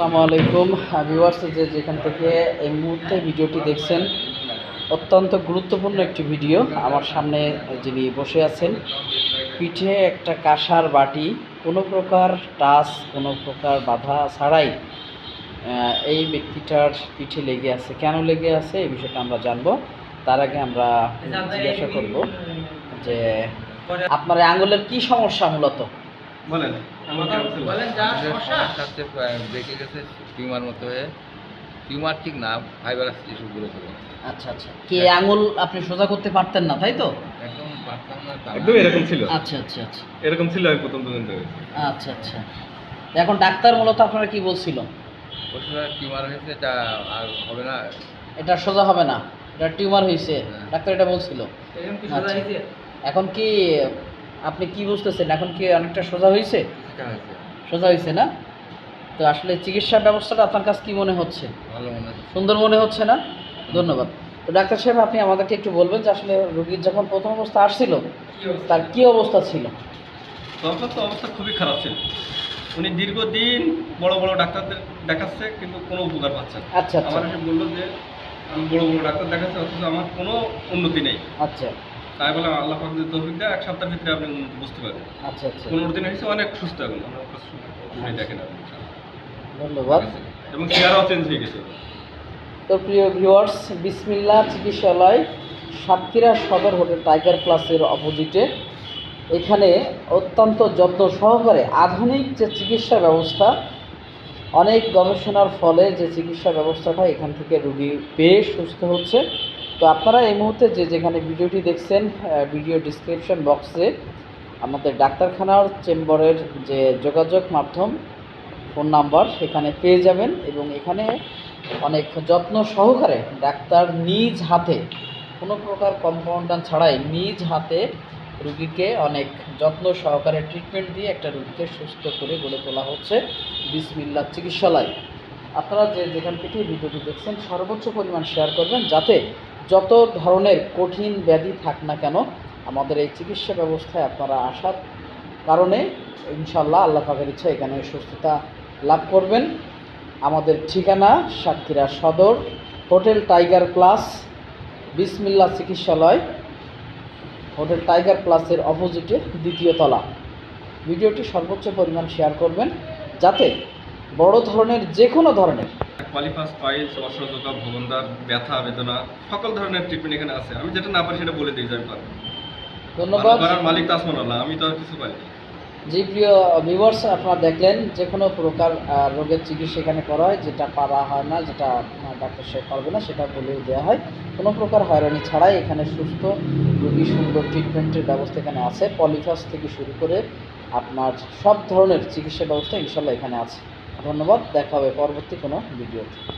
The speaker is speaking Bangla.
আসসালামু আলাইকুম। ভিউয়ার্স যে যেখান থেকে এই মুহূর্তে ভিডিওটি দেখছেন, অত্যন্ত গুরুত্বপূর্ণ একটি ভিডিও। আমার সামনে যিনি বসে আছেন, পিঠে একটা কাঁসার বাটি, কোনো প্রকার টাচ, কোনো প্রকার বাধা ছাড়াই এই ব্যক্তিটার পিঠে লেগে আছে। কেন লেগে আছে এই বিষয়টা আমরা জানব। তার আগে আমরা জিজ্ঞাসা করব যে আপনার আঙুলের কি সমস্যা মূলত? বলেন। বেঁকে গেছে টিউমার মতো হয়ে। টিউমার ঠিক না ফাইবারাস টিস্যুগুলো ছিল আচ্ছা আচ্ছা। কি আঙুল আপনি সোজা করতে পারতেন না তাই তো? একদম পারতাম না একদম এরকম ছিল। আচ্ছা আচ্ছা আচ্ছা। এরকম ছিল আমি প্রথম দুদিন ধরে। আচ্ছা আচ্ছা। এখন ডাক্তার মূলত আপনারা কি বলছিল? বলছিল টিউমার হয়েছে এটা আর হবে না। এটা সোজা হবে না এটা টিউমার হয়েছে। হ্যাঁ। ডাক্তার এটা বলছিল। আচ্ছা। এখন কি আপনি কি বুঝতেছেন? এখন কি অনেকটা সোজা হয়েছে সোজা হয়েছে না? তো আসলে চিকিৎসা ব্যবস্থাটা আপনার কাছে কি মনে হচ্ছে? ভালো মনে হচ্ছে। সুন্দর মনে হচ্ছে না? ধন্যবাদ। তো ডাক্তার সাহেব আপনি আমাদেরকে একটু বলবেন যে আসলে রোগীর যখন প্রথম অবস্থা আসছিল তার কি অবস্থা ছিল? তখন তো অবস্থা খুবই খারাপ ছিল। উনি দীর্ঘদিন বড় বড় ডাক্তারদের দেখাচ্ছে কিন্তু কোনো উপকার পাচ্ছে না। আচ্ছা আচ্ছা। আমার বলল যে আমি বড় বড় ডাক্তার দেখাচ্ছি অথচ আমার কোনো উন্নতি নেই। আচ্ছা। তাই বলে আল্লাহ পাক যদি তৌফিক দেয় এক সপ্তাহের ভিতরে আপনি বুঝতে পারবেন। আচ্ছা আচ্ছা। পনেরো দিন হয়েছে অনেক সুস্থ এখন। আমরা দেখেন আপনি ধন্যবাদ। এবং চেহারাও চেঞ্জ হয়ে গেছে। তো প্রিয় ভিউয়ার্স বিসমিল্লা চিকিৎসালয় সাতক্ষীরা সদর হোটেল টাইগার প্লাসের অপোজিটে এখানে অত্যন্ত যত্ন সহকারে আধুনিক যে চিকিৎসা ব্যবস্থা অনেক গবেষণার ফলে যে চিকিৎসা ব্যবস্থাটা এখান থেকে রুগী পেয়ে সুস্থ হচ্ছে। তো আপনারা এই মুহূর্তে যে যেখানে ভিডিওটি দেখছেন ভিডিও ডিসক্রিপশন বক্সে আমাদের ডাক্তারখানার চেম্বারের যে যোগাযোগ মাধ্যম, ফোন নাম্বার সেখানে পেয়ে যাবেন এবং এখানে অনেক যত্ন সহকারে ডাক্তার নিজ হাতে, কোনো প্রকার কম্পাউন্ডার ছাড়াই নিজ হাতে রুগীকে অনেক যত্ন সহকারে ট্রিটমেন্ট দিয়ে একটা রুগীকে সুস্থ করে গড়ে তোলা হচ্ছে বিসমিল্লা চিকিৎসালয়। আপনারা যে যেখান থেকে ভিডিওটি দেখছেন, সর্বোচ্চ পরিমাণ শেয়ার করবেন যাতে যত ধরনের কঠিন ব্যাধি থাক না কেন, আমাদের এই চিকিৎসা ব্যবস্থায় আপনারা আসার কারণে ইনশাল্লাহ আল্লাহ পাকের ইচ্ছা এখানে সুস্থতা লাভ করবেন। আমাদের ঠিকানা সাতক্ষীরা সদর, হোটেল টাইগার প্লাস, বিসমিল্লা চিকিৎসালয়, হোটেল টাইগার প্লাসের অপোজিটে দ্বিতীয় তলা। ভিডিওটি সর্বোচ্চ পরিমাণ শেয়ার করবেন, যাতে বড় ধরনের যে কোনো ধরনের কোয়ালিফাস পাইলস অসহযোগা ভবনদার ব্যথা বেদনা সকল ধরনের ট্রিটমেন্ট এখানে আছে। আমি যেটা না পারি সেটা বলে দিই যে আমি পারব ধন্যবাদ মালিক তো আসমান আল্লাহ আমি তো আর কিছু পারি জি প্রিয় ভিউয়ার্স আপনারা দেখলেন যে কোনো প্রকার রোগের চিকিৎসা এখানে করা হয় যেটা পারা হয় না যেটা ডাক্তার সাহেব পারবে না সেটা বলে দেওয়া হয়। কোনো প্রকার হয়রানি ছাড়াই এখানে সুস্থ রোগী সুন্দর ট্রিটমেন্টের ব্যবস্থা এখানে আছে। পলিফাস থেকে শুরু করে আপনার সব ধরনের চিকিৎসা ব্যবস্থা ইনশাল্লাহ এখানে আছে। ধন্যবাদ দেখা হবে পরবর্তী কোনো ভিডিওতে।